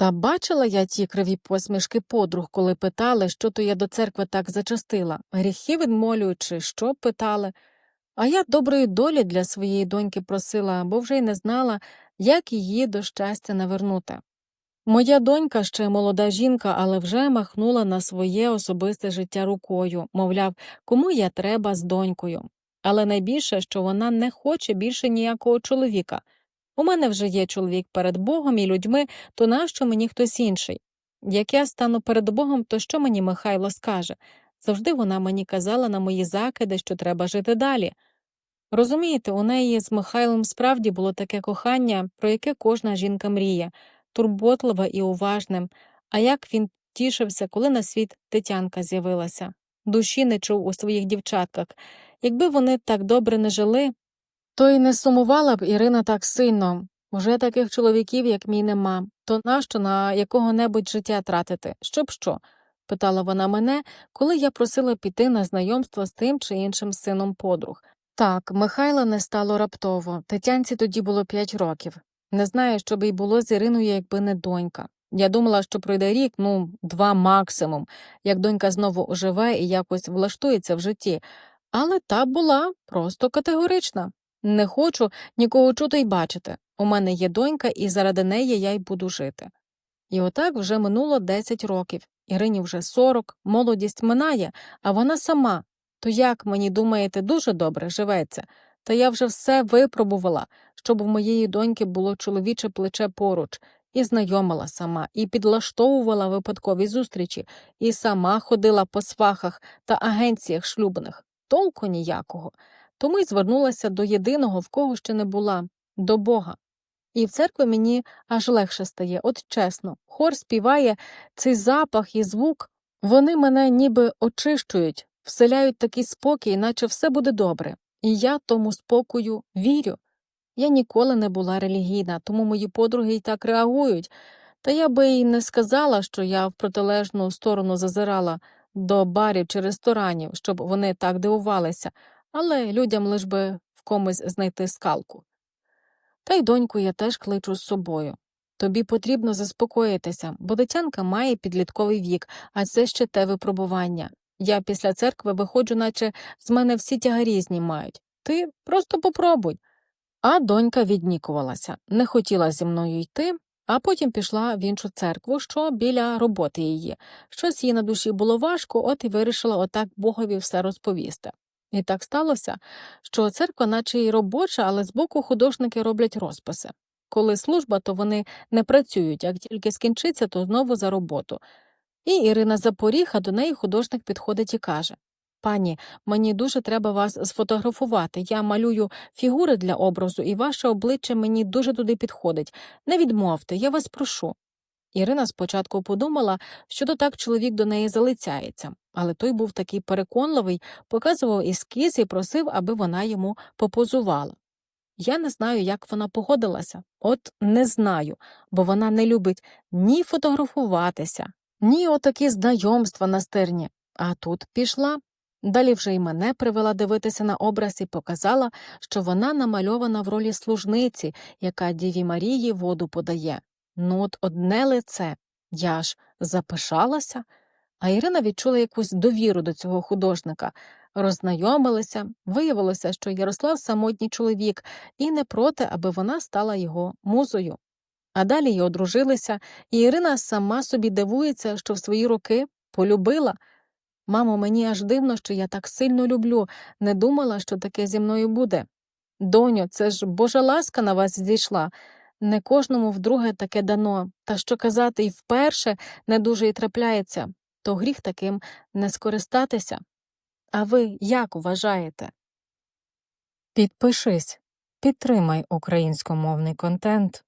Та бачила я ті криві посмішки подруг, коли питали, що то я до церкви так зачастила, гріхи відмолюючи, що питали. А я доброї долі для своєї доньки просила, бо вже й не знала, як її до щастя навернути. Моя донька ще молода жінка, але вже махнула на своє особисте життя рукою, мовляв, кому я треба з донькою. Але найбільше, що вона не хоче більше ніякого чоловіка. У мене вже є чоловік перед Богом і людьми, то нащо мені хтось інший? Як я стану перед Богом, то що мені Михайло скаже? Завжди вона мені казала на мої закиди, що треба жити далі. Розумієте, у неї з Михайлом справді було таке кохання, про яке кожна жінка мріє, турботливе і уважне. А як він тішився, коли на світ Тетянка з'явилася. Душі не чув у своїх дівчатках. Якби вони так добре не жили, то й не сумувала б Ірина так сильно. Уже таких чоловіків, як мій, нема. То нащо на якого-небудь життя тратити? Щоб що? питала вона мене, коли я просила піти на знайомство з тим чи іншим сином подруг. Так, Михайла не стало раптово. Тетянці тоді було п'ять років. Не знаю, що би й було з Іриною, якби не донька. Я думала, що пройде рік, ну, два максимум, як донька знову оживе і якось влаштується в житті. Але та була просто категорична. Не хочу нікого чути й бачити. У мене є донька, і заради неї я й буду жити. І отак вже минуло 10 років. Ірині вже 40, молодість минає, а вона сама. То як, мені думаєте, дуже добре живеться? Та я вже все випробувала, щоб у моєї доньки було чоловіче плече поруч, і знайомила сама, і підлаштовувала випадкові зустрічі, і сама ходила по свахах та агенціях шлюбних. Толку ніякого. Тому й звернулася до єдиного, в кого ще не була, до Бога. І в церкві мені аж легше стає, от чесно, хор співає цей запах і звук, вони мене ніби очищують, вселяють такий спокій, наче все буде добре. І я тому спокою вірю. Я ніколи не була релігійна, тому мої подруги й так реагують. Та я би й не сказала, що я в протилежну сторону зазирала до барів чи ресторанів, щоб вони так дивувалися, але людям лиш би в комусь знайти скалку. Та й доньку я теж кличу з собою. Тобі потрібно заспокоїтися, бо дитянка має підлітковий вік, а це ще те випробування. Я після церкви виходжу, наче з мене всі тягарі знімають. Ти просто попробуй. А донька віднікувалася, не хотіла зі мною йти, а потім пішла в іншу церкву, що біля роботи її. Щось їй на душі було важко, от і вирішила отак Богові все розповісти. І так сталося, що церква, наче й робоча, але збоку художники роблять розписи. Коли служба, то вони не працюють, як тільки скінчиться, то знову за роботу. І Ірина Запоріг, а до неї художник підходить і каже Пані, мені дуже треба вас сфотографувати. Я малюю фігури для образу, і ваше обличчя мені дуже туди підходить. Не відмовте, я вас прошу. Ірина спочатку подумала, що то так чоловік до неї залицяється, але той був такий переконливий, показував ескіз і просив, аби вона йому попозувала. Я не знаю, як вона погодилася, от не знаю, бо вона не любить ні фотографуватися, ні отакі знайомства на стерні. А тут пішла. Далі вже й мене привела дивитися на образ і показала, що вона намальована в ролі служниці, яка Діві Марії воду подає. Ну, от одне лице. Я ж запишалася. А Ірина відчула якусь довіру до цього художника, роззнайомилися, виявилося, що Ярослав самотній чоловік, і не проти, аби вона стала його музою. А далі й одружилися, і Ірина сама собі дивується, що в свої роки полюбила. Мамо, мені аж дивно, що я так сильно люблю, не думала, що таке зі мною буде. Доню, це ж божа ласка на вас зійшла. Не кожному вдруге таке дано, та що казати, і вперше не дуже й трапляється, то гріх таким не скористатися. А ви як вважаєте? Підпишись, підтримай українськомовний контент.